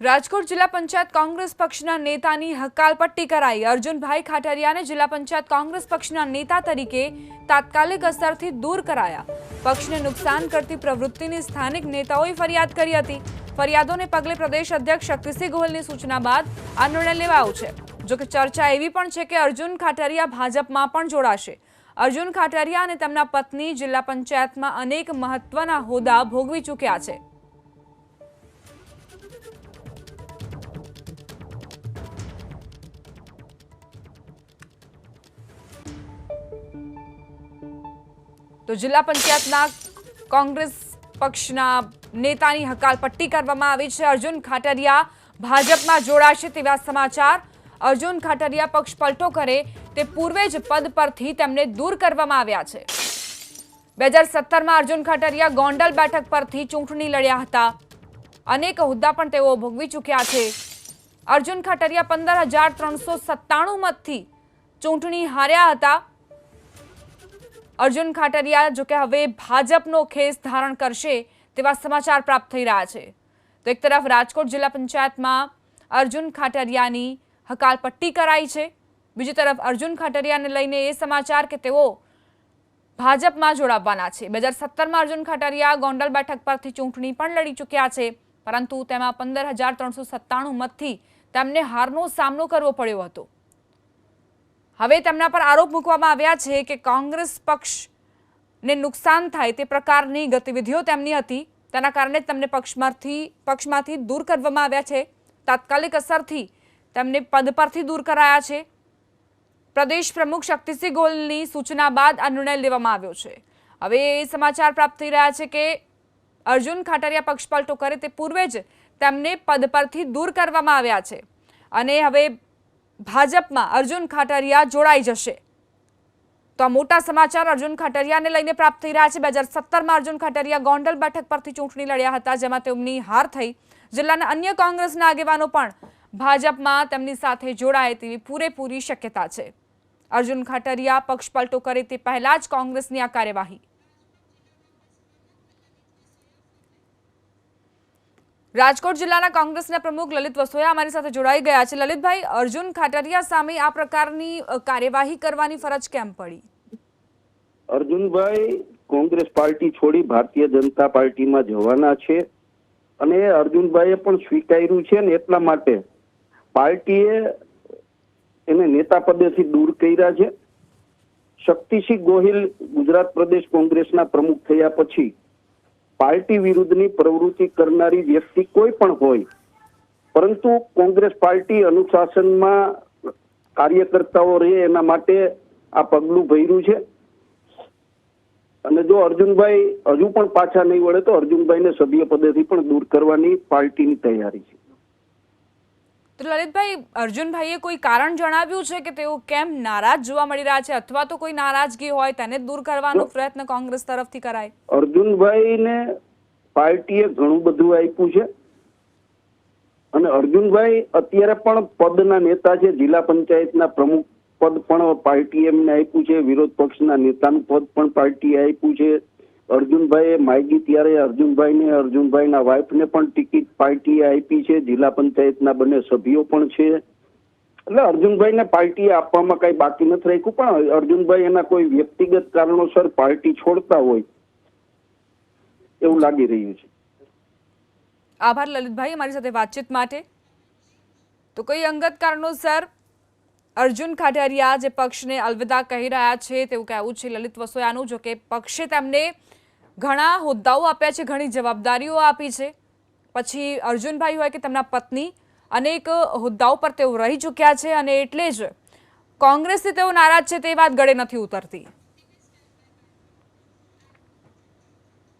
રાજકોટ જિલ્લા પંચાયત કોંગ્રેસ પક્ષના નેતાની હકાલપટ્ટી કરાઈ. અર્જુનભાઈ ખાટરિયાને જિલ્લા પંચાયત કોંગ્રેસ પક્ષના નેતા તરીકે તાત્કાલિક અસરથી દૂર કરાયા. પક્ષને નુકસાન કરતી પ્રવૃત્તિની સ્થાનિક નેતાઓએ ફરિયાદ કરી હતી. ફરિયાદોને પગલે પ્રદેશ અધ્યક્ષ શક્તિસિંહ ગોહિલની સૂચના બાદ આ નિર્ણય લેવાયો છે. જોકે ચર્ચા એવી પણ છે કે અર્જુન ખાટરિયા ભાજપમાં પણ જોડાશે. અર્જુન ખાટરિયા અને તેમના પત્ની જિલ્લા પંચાયતમાં અનેક મહત્વના હોદ્દા ભોગવી ચૂક્યા છે. તો જિલ્લા પંચાયતના કોંગ્રેસ પક્ષના નેતાની હકાલપટ્ટી કરવામાં આવી છે. અર્જુન ખાટરિયા ભાજપમાં જોડાશે તેવા સમાચાર. અર્જુન ખાટરિયા પક્ષ પલટો કરે તે પૂર્વે જ પદ પરથી તેમને દૂર કરવામાં આવ્યા છે. બે હજાર સત્તરમાં અર્જુન ખાટરિયા ગોંડલ બેઠક પરથી ચૂંટણી લડ્યા હતા. અનેક હોદ્દા પણ તેઓ ભોગવી ચૂક્યા છે. અર્જુન ખાટરિયા પંદર હજાર ત્રણસો સત્તાણું મતથી ચૂંટણી હાર્યા હતા. અર્જુન ખાટરિયા, જો કે હવે ભાજપનો ખેસ ધારણ કરશે તેવા સમાચાર પ્રાપ્ત થઈ રહ્યા છે. તો એક તરફ રાજકોટ જિલ્લા પંચાયતમાં અર્જુન ખાટરિયાની હકાલપટ્ટી કરાઈ છે. બીજી તરફ અર્જુન ખાટરિયાને લઈને એ સમાચાર કે તેઓ ભાજપમાં જોડાવવાના છે. બે હજાર સત્તરમાં અર્જુન ખાટરિયા ગોંડલ બેઠક પરથી ચૂંટણી પણ લડી ચૂક્યા છે, પરંતુ તેમાં પંદર હજાર ત્રણસો સત્તાણું મતથી તેમને હારનો સામનો કરવો પડ્યો હતો. હવે તેમના પર આરોપ મૂકવામાં આવ્યા છે કે કોંગ્રેસ પક્ષને નુકસાન થાય તે પ્રકારની ગતિવિધિઓ તેમની હતી. તેના કારણે તેમને પક્ષમાંથી પક્ષમાંથી દૂર કરવામાં આવ્યા છે. તાત્કાલિક અસરથી તેમને પદ પરથી દૂર કરાયા છે. પ્રદેશ પ્રમુખ શક્તિસિંહ ગોલની સૂચના બાદ આ નિર્ણય લેવામાં આવ્યો છે. હવે એ સમાચાર પ્રાપ્ત થઈ રહ્યા છે કે અર્જુન ખાટરિયા પક્ષપલટો કરે તે પૂર્વે જ તેમને પદ પરથી દૂર કરવામાં આવ્યા છે. અને હવે ભાજપમાં અર્જુન ખાટરિયા જોડાઈ જશે. તો આ મોટા સમાચાર અર્જુન ખાટરિયાને લઈને પ્રાપ્ત થઈ રહ્યા છે. બે હજાર સત્તરમાં અર્જુન ખાટરિયા ગોંડલ બેઠક પરથી ચૂંટણી લડ્યા હતા, જેમાં તેમની હાર થઈ. જિલ્લાના અન્ય કોંગ્રેસના આગેવાનો પણ ભાજપમાં તેમની સાથે જોડાય તેવી પૂરેપૂરી શક્યતા છે. અર્જુન ખાટરિયા પક્ષ પલટો કરે તે પહેલા જ કોંગ્રેસની આ કાર્યવાહી. રાજકોટ જિલ્લાના કોંગ્રેસના પ્રમુખ લલિત વસોયા અમારી સાથે જોડાઈ ગયા છે. લલિતભાઈ, અર્જુન ખાટરિયા સામે આ પ્રકારની કાર્યવાહી કરવાની ફરજ કેમ પડી? અર્જુનભાઈ, કોંગ્રેસ પાર્ટી છોડી ભારતીય જનતા પાર્ટીમાં જવાના છે અને અર્જુનભાઈએ પણ સ્વીકાર્યું છે ને એટલા માટે પાર્ટીએ એને નેતા પદેથી દૂર કર્યા છે. શક્તિસિંહ ગોહિલ ગુજરાત પ્રદેશ કોંગ્રેસના પ્રમુખ થયા પછી પાર્ટી વિરુદ્ધની પ્રવૃત્તિ કરનારી વ્યક્તિ કોઈ પણ હોય, પરંતુ કોંગ્રેસ પાર્ટી અનુશાસનમાં કાર્યકર્તાઓ રહે એના માટે આ પગલું ભર્યું છે. અને જો અર્જુનભાઈ હજુ પણ પાછા નહીં વળે તો અર્જુનભાઈને સભ્ય પદેથી પણ દૂર કરવાની પાર્ટીની તૈયારી છે. તો લલિતભાઈ અર્જુનભાઈએ કોઈ કારણ જણાવ્યું છે કે તેઓ કેમ નારાજ જોવા મળી રહ્યા છે? અથવા તો કોઈ નારાજગી હોય તેને દૂર કરવાનો પ્રયત્ન કોંગ્રેસ તરફથી કરાય? અર્જુનભાઈને પાર્ટીએ ઘણું બધું આપ્યું છે. અને અર્જુનભાઈ અત્યારે પણ પદના નેતા છે જિલ્લા પંચાયતના પ્રમુખ પદ પણ પાર્ટીએ એમને આપ્યું છે વિરોધ પક્ષના નેતાનું પદ પણ પાર્ટીએ આપ્યું છે. અર્જુનભાઈએ માગી ત્યારે અર્જુનભાઈને, અર્જુનભાઈના વાઇફને પણ ટિકિટ પાર્ટીએ આપી છે. જિલ્લા પંચાયતના બંને સભ્યો પણ છે. એટલે અર્જુનભાઈને પાર્ટીએ આપવામાં કઈ બાકી નથી રાખ્યું, પણ અર્જુનભાઈ એના કોઈ વ્યક્તિગત કારણોસર પાર્ટી છોડતા હોય એવું લાગી રહ્યું છે. આભાર, લલિતભાઈ, અમારી સાથે વાતચીત માટે. તો કોઈ અંગત કારણોસર અર્જુન ખાટરિયા જે પક્ષને અલવિદા કહી રહ્યા છે તેવું કહેવું છે લલિત વસોયાનું, જો કે પક્ષે તેમને ઘણા હોદ્દાઓ આપ્યા છે, ઘણી જવાબદારીઓ આપી છે. પછી અર્જુનભાઈ હોય કે તેમના પત્ની, અનેક હોદ્દાઓ પર તેઓ રહી ચૂક્યા છે અને એટલે જ કોંગ્રેસથી તેઓ નારાજ છે તે વાત ગળે નથી ઉતરતી.